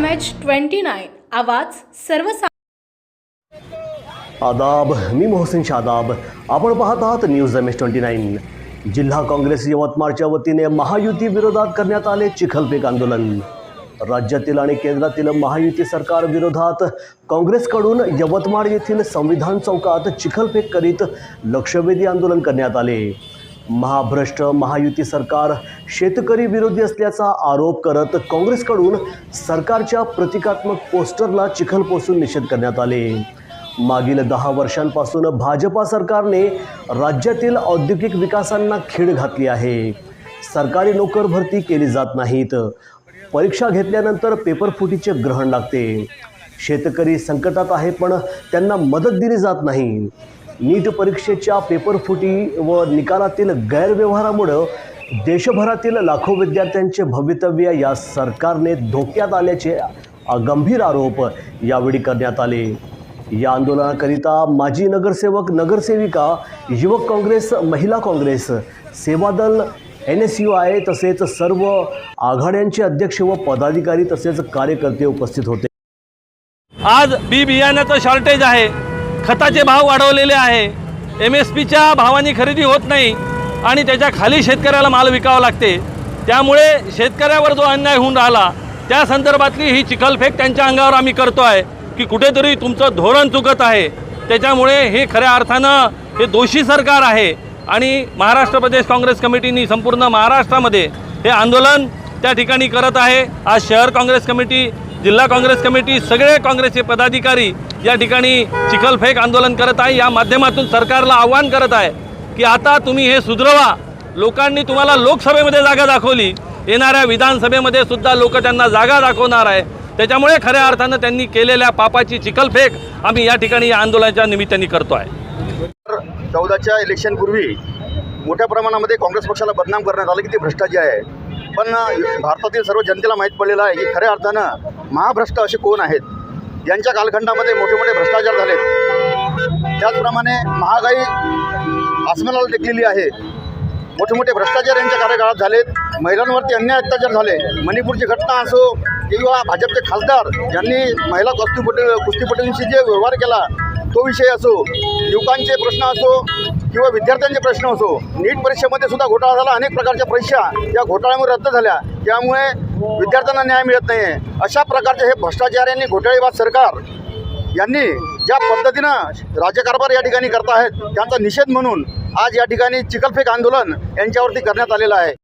M H twenty nine. आवाज सर्वसा आदाब मी मोहसिन शादाब. आपण पाहत आहात news M H twenty nine. जिल्हा काँग्रेस यवतमाळच्या वतीने महायुती विरोधात करण्यात आले चिखलपेक आंदोलन. राज्यातील आणि केंद्रातील महायुती सरकार विरोधात काँग्रेसकडून यवतमाळ येथील संविधान चौकात चिखलफेक करीत लक्षवेधी आंदोलन करण्यात आले. महाभ्रष्ट महायुती सरकार शेतकरी विरोधी असल्याचा आरोप करत काँग्रेसकडून सरकारच्या प्रतिकात्मक पोस्टरला चिखल पोसून निषेध करण्यात आले. मागील दहा वर्षांपासून भाजपा सरकारने राज्यातील औद्योगिक विकासांना खीळ घातली आहे. सरकारी नोकर भरती केली जात नाहीत. परीक्षा घेतल्यानंतर पेपरफुटीचे ग्रहण लागते. शेतकरी संकटात आहे पण त्यांना मदत दिली जात नाही. नीट परीक्षेच्या पेपरफुटी व निकालातील गैरव्यवहारामुळं देशभरातील लाखो विद्यार्थ्यांचे भवितव्य या सरकारने धोक्यात आल्याचे गंभीर आरोप यावेळी करण्यात आले. या आंदोलनाकरिता माजी नगरसेवक नगरसेविका युवक काँग्रेस महिला Congress Sevadal N S U I तसेच सर्व आघाड्यांचे अध्यक्ष व पदाधिकारी तसेच कार्यकर्ते उपस्थित होते. आज बी बियाण्याचं शॉर्टेज आहे. खताचे भाव वाढवलेले आहे. एम एस पीच्या भावाने खरेदी होत नाही आणि त्याच्याखाली शेतकऱ्याला माल विकावा लागते. त्यामुळे शेतकऱ्यावर जो अन्याय होऊन राहिला त्या संदर्भातली ही चिखलफेक त्यांच्या अंगावर आम्ही करतो आहे की कुठेतरी तुमचं धोरण चुकत आहे. त्याच्यामुळे हे खऱ्या अर्थानं हे दोषी सरकार आहे आणि महाराष्ट्र प्रदेश काँग्रेस कमिटीनी संपूर्ण महाराष्ट्रामध्ये हे आंदोलन त्या ठिकाणी करत आहे. आज शहर काँग्रेस कमिटी जिल्हा काँग्रेस कमिटी सगळे काँग्रेसचे पदाधिकारी या ठिकाणी चिखलफेक आंदोलन करत आहे. या माध्यमातून सरकारला आव्हान करत आहे की आता तुम्ही हे सुधरवा. लोकांनी तुम्हाला लोकसभेमध्ये जागा दाखवली. येणाऱ्या विधानसभेमध्ये सुद्धा लोक त्यांना जागा दाखवणार आहे. त्याच्यामुळे खऱ्या अर्थानं त्यांनी केलेल्या पापाची चिखलफेक आम्ही या ठिकाणी या आंदोलनाच्या निमित्ताने करतो आहे चौदाच्या इलेक्शनपूर्वी मोठ्या प्रमाणामध्ये काँग्रेस पक्षाला बदनाम करण्यात आलं की ते भ्रष्टाचार आहे. पण भारतातील सर्व जनतेला माहीत पडलेलं आहे की खऱ्या अर्थानं महाभ्रष्ट असे कोण आहेत? यांच्या कालखंडामध्ये मोठे मोठे भ्रष्टाचार झालेत. त्याचप्रमाणे महागाई आसमानाला टेकलेली आहे. मोठे मोठे भ्रष्टाचार यांच्या कार्यकाळात झालेत. महिलांवरती अन्याय अत्याचार झाले. मणिपूरची घटना असो किंवा भाजपचे खासदार यांनी महिला कुस्तीपटू कुस्तीपटूंशी जे व्यवहार केला तो विषय असो युवकांचे प्रश्न असो किंवा विद्यार्थ्यांचे प्रश्न असो नीट परीक्षेमध्ये सुद्धा घोटाळा झाला अनेक प्रकारच्या परीक्षा या घोटाळ्यामुळे रद्द झाल्या. त्यामुळे विद्यार्थ्यांना न्याय मिळत नाही आहे अशा प्रकारचे हे भ्रष्टाचार्यांनी घोटाळेबाज सरकार यांनी ज्या पद्धतीनं राज्यकारभार या ठिकाणी करत आहेत त्यांचा निषेध म्हणून आज या ठिकाणी चिखलफेक आंदोलन यांच्यावरती करण्यात आलेलं आहे.